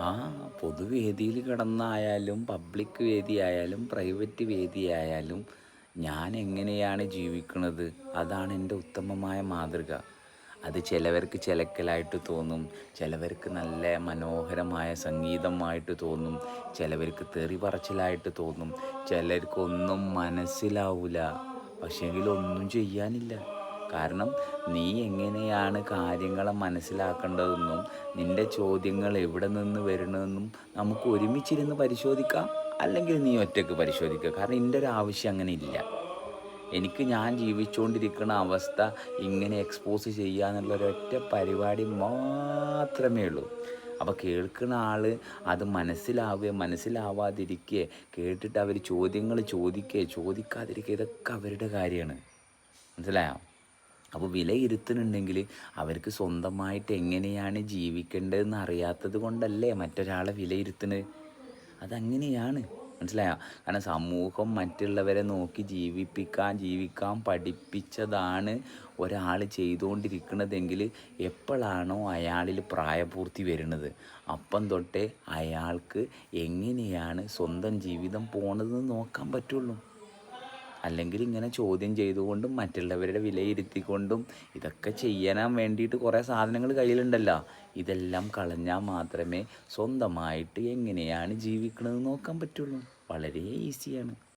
ആ പൊതുവേദിയിൽ കിടന്നായാലും public വേദിയായാലും private വേദിയായാലും ഞാൻ എങ്ങനെയാണ് ജീവിക്കുന്നത് അതാണ് എന്റെ ഉത്തമമായ മാതൃക. അത് ചിലവർക്ക് ചിലക്കലായിട്ട് തോന്നും ചിലവർക്ക് നല്ല മനോഹരമായ സംഗീതമായിട്ട് തോന്നും ചിലവർക്ക് തെറി പറച്ചിലായിട്ട് തോന്നും. ചിലർക്കൊന്നും മനസ്സിലാവില്ല പക്ഷേങ്കിൽ ഒന്നും ചെയ്യാനില്ല. കാരണം നീ എങ്ങനെയാണ് കാര്യങ്ങളെ മനസ്സിലാക്കേണ്ടതെന്നും നിന്റെ ചോദ്യങ്ങൾ എവിടെ നിന്ന് വരണമെന്നും നമുക്ക് ഒരുമിച്ചിരുന്ന് പരിശോധിക്കാം. അല്ലെങ്കിൽ നീ ഒറ്റയ്ക്ക് പരിശോധിക്കുക. കാരണം എന്റെ ഒരു ആവശ്യം അങ്ങനെ ഇല്ല. എനിക്ക് ഞാൻ ജീവിച്ചുകൊണ്ടിരിക്കുന്ന അവസ്ഥ ഇങ്ങനെ എക്സ്പോസ് ചെയ്യുക എന്നുള്ള ഒരൊറ്റ പരിപാടി മാത്രമേ ഉള്ളൂ. അപ്പോൾ കേൾക്കുന്ന ആൾ അത് മനസ്സിലാവുകയോ മനസ്സിലാവാതിരിക്കുക കേട്ടിട്ട് അവർ ചോദ്യങ്ങൾ ചോദിക്കുക ചോദിക്കാതിരിക്കുക ഇതൊക്കെ അവരുടെ കാര്യമാണ്. മനസ്സിലായോ? അപ്പോൾ വിലയിരുത്തുന്നുണ്ടെങ്കിൽ അവർക്ക് സ്വന്തമായിട്ട് എങ്ങനെയാണ് ജീവിക്കേണ്ടതെന്ന് അറിയാത്തത് കൊണ്ടല്ലേ മറ്റൊരാളെ വിലയിരുത്തുന്നത് അതങ്ങനെയാണ്. മനസ്സിലായോ? കാരണം സമൂഹം മറ്റുള്ളവരെ നോക്കി ജീവിപ്പിക്കാൻ ജീവിക്കാൻ പഠിപ്പിച്ചതാണ് ഒരാൾ ചെയ്തുകൊണ്ടിരിക്കുന്നതെങ്കിൽ എപ്പോഴാണോ അയാളിൽ പ്രായപൂർത്തി വരുന്നത്. അപ്പം തൊട്ടേ അയാൾക്ക് എങ്ങനെയാണ് സ്വന്തം ജീവിതം പോണതെന്ന് നോക്കാൻ പറ്റുള്ളൂ. അല്ലെങ്കിൽ ഇങ്ങനെ ചോദ്യം ചെയ്തുകൊണ്ടും മറ്റുള്ളവരുടെ വിലയിരുത്തിക്കൊണ്ടും ഇതൊക്കെ ചെയ്യാൻ വേണ്ടിയിട്ട് കുറേ സാധനങ്ങൾ കയ്യിലുണ്ടല്ലോ. ഇതെല്ലാം കളഞ്ഞാൽ മാത്രമേ സ്വന്തമായിട്ട് എങ്ങനെയാണ് ജീവിക്കണമെന്ന് നോക്കാൻ പറ്റുള്ളൂ. വളരെ ഈസിയാണ്